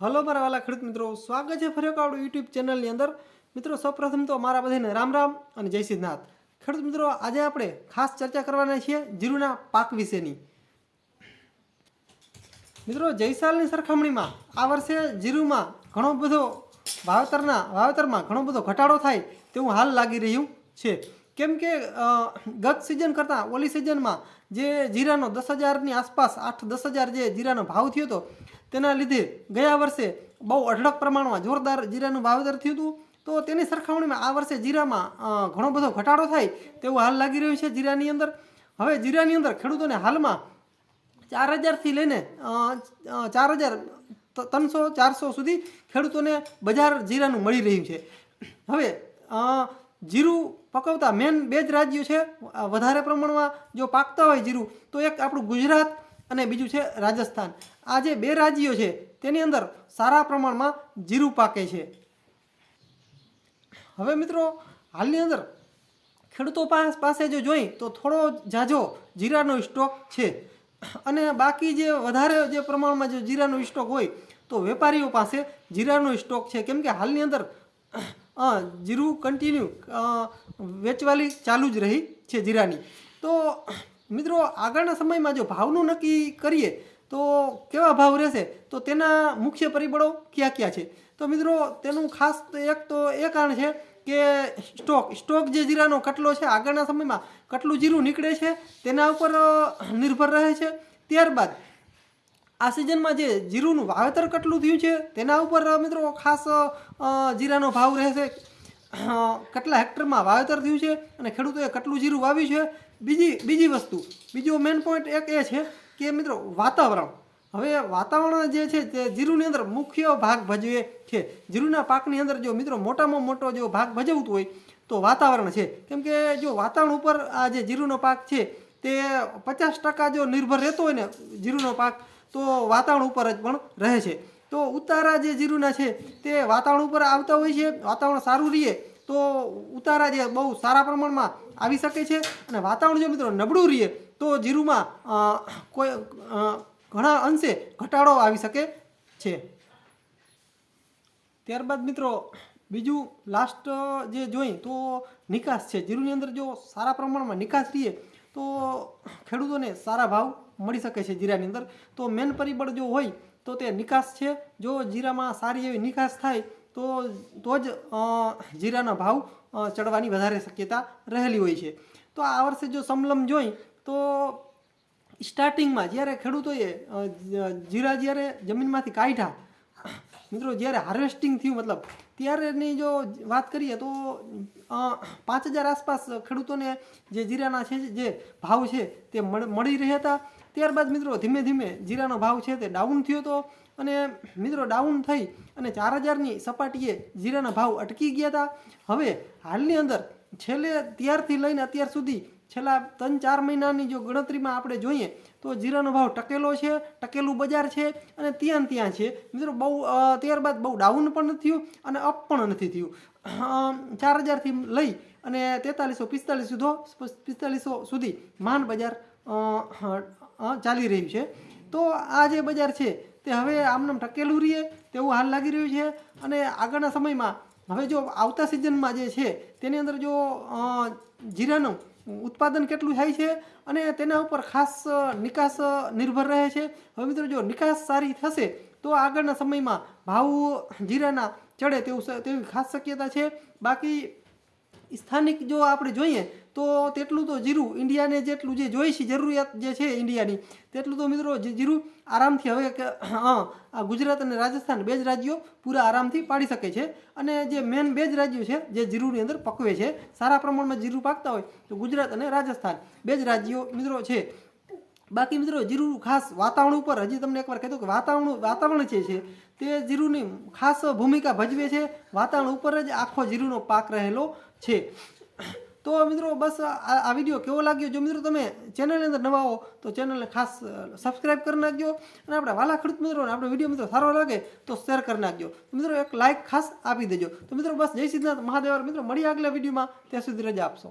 Hello મારા વાલા ખેડૂત મિત્રો, સ્વાગત છે ફરી આવડું યુટ્યુબ ચેનલની અંદર. મિત્રો, સૌપ્રથમ તો મારા બધાને રામ રામ અને જય સિદ્ધનાથ. ખેડૂત મિત્રો, આજે આપણે ખાસ ચર્ચા કરવાના છીએ જીરુના પાક વિશેની. મિત્રો, જયસાલની સરખામણીમાં આ વર્ષે જીરુમાં ઘણો બધો વાવેતરના વાવેતરમાં ઘણો બધો ઘટાડો થાય તેવું હાલ લાગી રહ્યું છે. કેમ કે ગત સિઝન કરતાં ઓલી સિઝનમાં જે જીરાનો દસ હજારની આસપાસ આઠ દસ હજાર જે જીરાનો ભાવ થયો હતો, તેના લીધે ગયા વર્ષે બહુ અઢળક પ્રમાણમાં જોરદાર જીરાનું વાવેતર થયું હતું. તો તેની સરખામણીમાં આ વર્ષે જીરામાં ઘણો બધો ઘટાડો થાય તેવું હાલ લાગી રહ્યું છે જીરાની અંદર. હવે જીરાની અંદર ખેડૂતોને હાલમાં ચાર હજારથી લઈને ચાર હજાર ત્રણસો, ચારસો સુધી ખેડૂતોને બજાર જીરાનું મળી રહ્યું છે. હવે જીરું પકવતા. મેન બે જ રાજ્યો છે વધારે પ્રમાણમાં જો પાકતા હોય જીરું, તો એક આપણું ગુજરાત અને બીજું છે રાજસ્થાન. આ જે બે રાજ્યો છે, તેની અંદર સારા પ્રમાણમાં જીરું પાકે છે. હવે મિત્રો, હાલની અંદર ખેડૂતો પાસે જો જોઈ, તો થોડો ઝાઝો જીરાનો સ્ટોક છે. અને બાકી જે વધારે જે પ્રમાણમાં જો જીરાનો સ્ટોક હોય, તો વેપારીઓ પાસે જીરાનો સ્ટોક છે. કેમ કે હાલની અંદર જીરું કન્ટિન્યુ વેચવાલી ચાલુ જ રહી છે જીરાની. તો, મિત્રો, આગળના સમયમાં જો ભાવનું નક્કી કરીએ, તો કેવા ભાવ રહેશે? તો તેના મુખ્ય પરિબળો કયા કયા છે? તો મિત્રો, તેનું ખાસ એક તો એ કારણ છે કે સ્ટોક સ્ટોક જે જીરાનો કટલો છે, આગળના સમયમાં કટલું જીરું નીકળે છે, તેના ઉપર નિર્ભર રહે છે. ત્યારબાદ આ સિઝનમાં જે જીરુંનું વાવેતર કેટલું થયું છે, તેના ઉપર મિત્રો, ખાસ જીરાનો ભાવ રહેશે. કેટલા હેક્ટરમાં વાવેતર થયું છે અને ખેડૂતોએ કેટલું જીરું વાવ્યું છે? બીજી બીજી વસ્તુ, બીજો મેઇન પોઈન્ટ એક એ છે કે, મિત્રો, વાતાવરણ. હવે વાતાવરણ જે છે તે જીરુની અંદર મુખ્ય ભાગ ભજવે છે. જીરુના પાકની અંદર જો મિત્રો મોટામાં મોટો જો ભાગ ભજવતું હોય, તો વાતાવરણ છે. કેમ કે જો વાતાવરણ ઉપર આ જે જીરુનો પાક છે, તે પચાસ ટકા જો નિર્ભર રહેતો હોય ને, જીરુનો પાક તો વાતાવરણ ઉપર જ પણ રહે છે. તો ઉતારા જે જીરુના છે, તે વાતાવરણ ઉપર આવતા હોય છે, વાતાવરણ સારું રહીએ, તો ઉતારા જે બહુ સારા પ્રમાણમાં આવી શકે છે અને વાતાવરણ જો મિત્રો નબળું રહીએ, તો જીરુમાં કોઈ ઘણા અંશે ઘટાડો આવી શકે છે. ત્યારબાદ મિત્રો, બીજું લાસ્ટ જે જોઈ તો નિકાસ છે. જીરુની અંદર જો સારા પ્રમાણમાં નિકાસ રહીએ, તો ખેડૂતોને સારા ભાવ મળી શકે છે જીરાની અંદર. તો મેન પરિબળ જો હોય તો તે નિકાસ છે. જો જીરામાં સારી એવી નિકાસ થાય તો તો જ જીરાના ભાવ ચડવાની વધારે શક્યતા રહેલી હોય છે. તો આ વર્ષે જો સમલમ જોઈ તો સ્ટાર્ટિંગમાં જ્યારે ખેડૂતોએ જીરા જ્યારે જમીનમાંથી કાઢ્યા, મિત્રો જ્યારે હાર્વેસ્ટિંગ થયું મતલબ, ત્યારેની જો વાત કરીએ તો પાંચ હજાર આસપાસ ખેડૂતોને જે જીરાના છે, જે ભાવ છે તે મળી રહ્યા હતા. ત્યારબાદ મિત્રો ધીમે ધીમે જીરાનો ભાવ છે તે ડાઉન થયો હતો અને મિત્રો ડાઉન થઈ અને ચાર હજારની સપાટીએ જીરાના ભાવ અટકી ગયા હતા હવે હાલની અંદર છેલ્લે ત્યારથી લઈને અત્યાર સુધી છેલ્લા ત્રણ ચાર મહિનાની જો ગણતરીમાં આપણે જોઈએ તો જીરાનો ભાવ ટકેલો છે, ટકેલું બજાર છે અને ત્યાં ત્યાં છે. મિત્રો બહુ ત્યારબાદ બહુ ડાઉન પણ નથી થયું અને અપ પણ નથી થયું. ચાર હજારથી લઈ અને તેતાલીસો પિસ્તાલીસ સુધો, પિસ્તાલીસો સુધી માન બજાર ચાલી રહ્યું છે. તો આ જે બજાર છે, તે હવે આમનામ ટકેલું રહીએ, તેવું હાલ લાગી રહ્યું છે. અને આગળના સમયમાં, હવે જો આવતા સિઝનમાં જે છે, તેની અંદર જો જીરાનું ઉત્પાદન કેટલું થાય છે અને તેના ઉપર ખાસ નિકાસ નિર્ભર રહે છે. હવે મિત્રો, જો નિકાસ સારી થશે, તો આગળના સમયમાં ભાવ જીરાના ચડે તેવું તેવી ખાસ શક્યતા છે. બાકી સ્થાનિક જો આપણે જોઈએ, તો તેટલું તો જીરું ઇન્ડિયાને જેટલું જે જોઈ છે જરૂરિયાત જે છે ઇન્ડિયાની, તેટલું તો મિત્રો જીરું આરામથી હવે આ ગુજરાત અને રાજસ્થાન બે જ રાજ્યો પૂરા આરામથી પાડી શકે છે. અને જે મેન બે જ રાજ્યો છે, જે જીરુની અંદર પકવે છે, સારા પ્રમાણમાં જીરું પાકતા હોય તો ગુજરાત અને રાજસ્થાન બે જ રાજ્યો મિત્રો છે. બાકી મિત્રો જીરું ખાસ વાતાવરણ ઉપર હજી તમને એકવાર કહેતો કે વાતાવરણ વાતાવરણ જે છે, તે જીરુની ખાસ ભૂમિકા ભજવે છે. વાતાવરણ ઉપર જ આખો જીરુનો પાક રહેલો છે. તો મિત્રો બસ આ વીડિયો કેવો લાગ્યો? જો મિત્રો તમે ચેનલની અંદર નવા હો, તો ચેનલને ખાસ સબસ્ક્રાઇબ કરી નાખજો. અને આપણે વાલા ખેડૂત મિત્રોને આપણો વીડિયો મિત્રો સારો લાગે, તો શેર કરી નાખજો. મિત્રો એક લાઇક ખાસ આપી દેજો. તો મિત્રો બસ જય સિદ્ધનાથ મહાદેવ. મિત્રો મળીએ આગલા વિડીયોમાં. ત્યાં સુધી રજા આપશો.